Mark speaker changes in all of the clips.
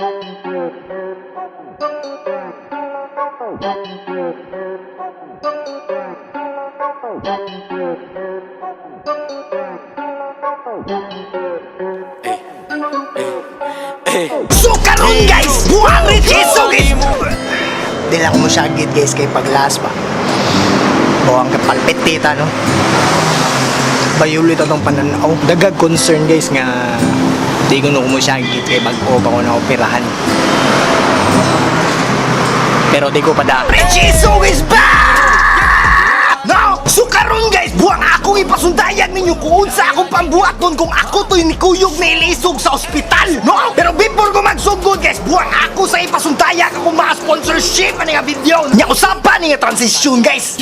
Speaker 1: So karon guys, buang Richiso guys.
Speaker 2: Dila ko mo siya gid guys kay paglas pa. Buwang kapalpit tita no. Bayulit atong pananaw. Dagag concern guys nga di ko no mo siya gid kay bag-o pa ko na operahan. Pero di ko pa da.
Speaker 1: Richiso is back! No! So karon guys, buang akong ipasundayan ninyo kung unsa akong pambuhaton kung ako to'y nikuyog na ilisog sa ospital, no? Pero before ko magsugod guys, buang ako sa ipasundayan kung mga sponsorship ani nga video. Nya usapan ni nga transition guys.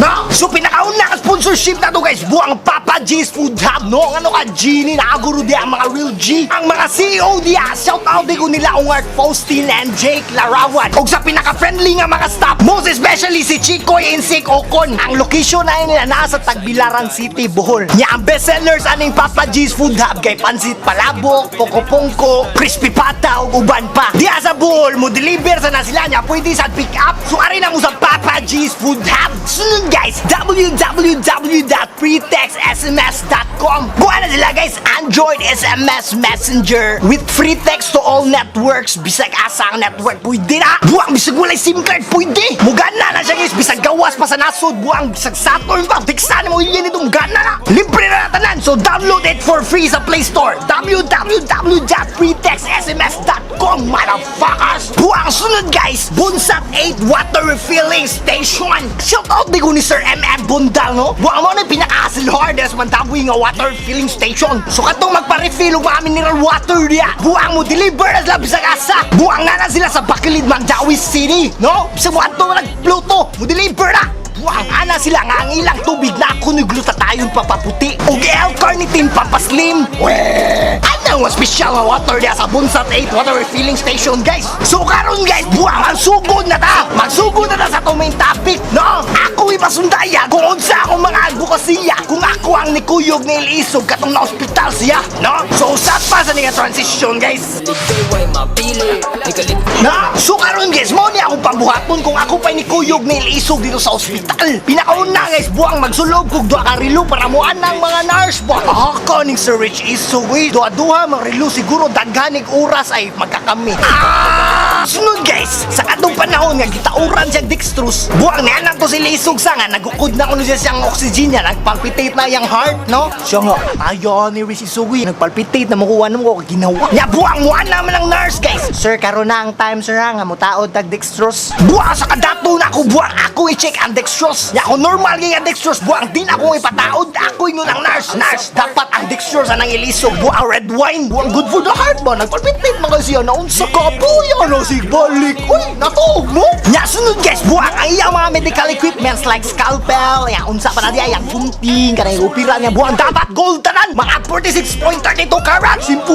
Speaker 1: No? So pinakauna nga sponsorship na to guys, buang Papa G's Food Hub, no? Ano ka Genie na aguro di ang mga real G. Ang mga CEO diya, shout out di ko nila ang Art Faustin and Jake Larawan. Og sa pinaka-friendly nga mga staff, most especially si Chikoy Insik Ocon. Ang location na nila nasa Tagbilaran City, Bohol. Nya ang bestsellers aning Papa G's Food Hub kay Pansit Palabok, Poco Pongko, Crispy Pata ug uban pa. Diya sa Bohol mo deliver sa na sila nya pwede sa pick up. So ari na mo sa Papa G's Food Hub. Sunod guys, www.freetextsms.com. Kuha na sila guys, Android SMS Messenger with free text to all networks. Bisag asa ang network pwede na. Buang bisag walay SIM card pwede. Mugana na siya guys, bisag gawas pa sa nasod. Buang bisag Saturn pa. Tiksan mo yun ito mugana na. Libre na natanan. So download it for free sa Play Store. www.freetextsms.com Motherfuckers! Buang sunod guys, Bunsat 8 Water Refilling Station. Shout out di ko ni Sir MM Bundal no. Buang mo na pinaka-hassle hardest man taboy nga water filling station. So katong magpa-refill og mga mineral water diya. Buang mo deliver na sila bisag asa. Buang nga na sila sa Bacalid Mandawi City, no? Bisag mo ato nag-Pluto, mo deliver na. Buang ana sila nga ang ilang tubig na ako ni glutathione papaputi ug L-carnitine papaslim. Weh! Nga water diya sa Bunsat 8 Water Refilling Station guys. So karon guys, buang magsugod na ta. Magsugod na ta sa to main topic, no? Ako ipasundaya kung unsa akong mga advokasya kung ako ang nikuyog ni Ilisog katong na ospital siya, no? So usap pa sa nga transition guys. Na, so karon guys, mo ni akong pambuhaton kung ako pa'y nikuyog ni Ilisog dito sa ospital. Pinakauna guys, buang magsulog kog duha ka rilo para mo anang mga nurse ba. Ah, kaning Sir Rich Isog, eh. Duha-duha mga rilo siguro daghanig oras ay magkakami. Ah! Sunod guys, sa katong panahon nga gitauran siya dextrose, buang na anak to si Lisog sa nga nagukod na kuno siya siyang oxygen niya, nagpalpitate na yung heart, no? Siya nga, ayon ni Rich Isog, eh. nagpalpitate na makuha na mo ko ginawa. Nya buang mo naman ang nurse guys.
Speaker 2: Sir karon na ang time sir ha, nga mutaod tag dextrose.
Speaker 1: Buang sa kadato na ako buang ako i-check ang dextrose. Ya ako normal nga dextrose buang din ako ipataod. Ako yun ang nurse. Nurse dapat ang dextrose anang ilisog buang red wine. Buang good for the heart ba? Nagpalpitit mga siya na unsa ka po yan na si balik. Uy, natuog mo. Nya sunod guys buang ang iyang mga medical equipments like scalpel, yang unsa pa na diya, yang gunting, kanang upira niya buang dapat gold tanan. Mga 46.32 karat. Simpulo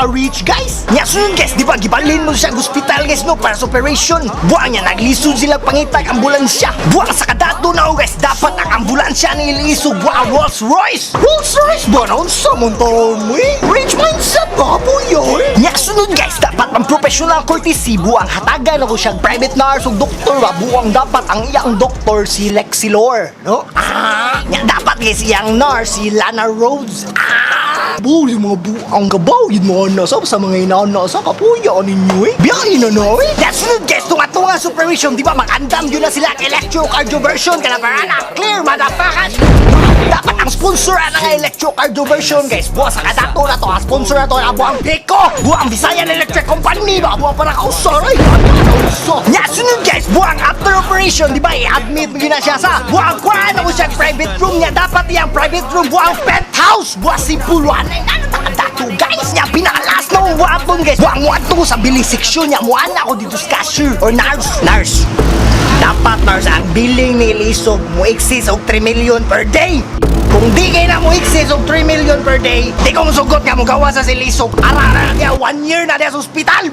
Speaker 1: na naka-reach guys. Nya sunod guys, di ba gibalin mo siya hospital guys no para sa operation. Buang niya naglisod sila pangitag ambulansya. Buang sa kadato na oh, guys, dapat ang ambulansya ni ilisog buang Rolls Royce. Rolls Royce ba na unsa mo to mo? Rich mindset ba po yun? Nya sunod guys, dapat ang professional courtesy buang hatagan ako siyang private nurse ug doktor ba buang dapat ang iyang doktor si Lexilor, no? Ah, nya dapat guys iyang nurse si Lana Rhodes. Ah, Buli mga buang gabaw yun mga nasa sa mga inana sa kapuya ninyo eh. Biyahe na na eh. That's it guys. Tunga-tunga supervision. Di ba magandam yun na sila electrocardioversion. Kaya para na clear motherfuckers. Dapat ang sponsor ang nga electrocardioversion guys. Buwa sa kadato na to. Ang sponsor na to ang buwang Pico. Buwang Visayan Electric Company ba? Buwang para kausaray. Nya sunod guys. Buwang after operation. Di ba i-admit mo yun na siya sa buwang kuhaan ako siya private room niya. Dapat iyang private room. Buwang penthouse. Buwang simpuluan. Ay, dato guys niya pinakalas na uwapon guys. Buwang mo ato sa billing section niya mo ako dito sa cashier or nurse nurse dapat nurse ang billing ni Lisog mo exceed og 3 million per day. Kung di kayo na mo exceed og 3 million per day di kong sugot nga mo gawa sa si Lisog ara na niya 1 year na niya sa ospital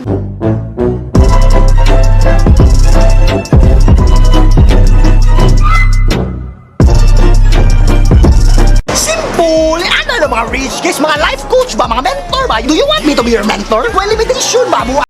Speaker 1: mga rich guys? Mga life coach ba? Mga mentor ba? Do you want me to be your mentor? May limitation ba? Buwa